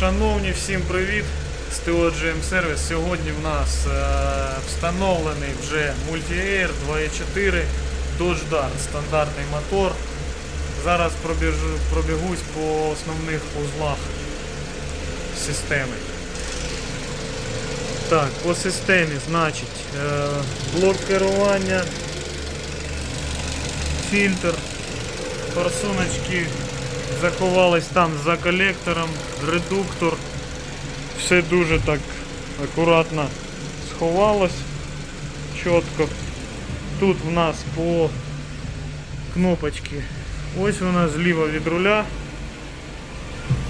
Шановні, всім привіт! З GM Service. Сьогодні в нас е, встановлений вже Multi-Air 2.4 Dodge Dart, стандартний мотор. Зараз пробіжу, пробігусь по основних узлах системи. Так, по системі, значить, е, блок керування, фільтр, форсуночки заховались там за колектором, редуктор. Все дуже так акуратно сховалось чітко. Тут в нас по кнопочці. Ось вона зліва від руля.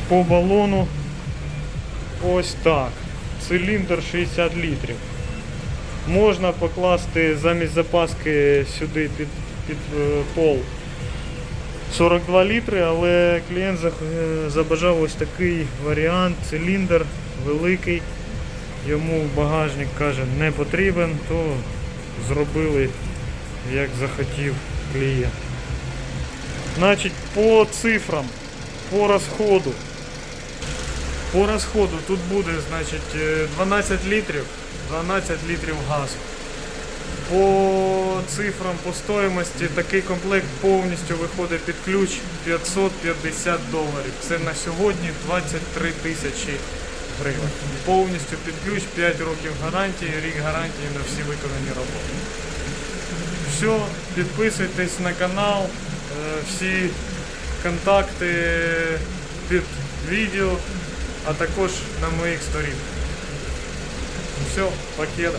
По балону. Ось так. Циліндр 60 літрів. Можна покласти замість запаски сюди під, під е, пол 42 літри, але клієнт е, забажав ось такий варіант, циліндр великий. Йому багажник каже не потрібен, то зробили як захотів клієнт. Значить, по цифрам, по розходу. По розходу тут буде значить, е, 12 літрів, 12 літрів газу. По цифрам, по стоїмості такий комплект повністю виходить під ключ 550 доларів. Це на сьогодні 23 тисячі гривень. Повністю під ключ 5 років гарантії, рік гарантії на всі виконані роботи. Все, підписуйтесь на канал, е, всі контакти під відео, а також на моїх сторінках. Все, покеда.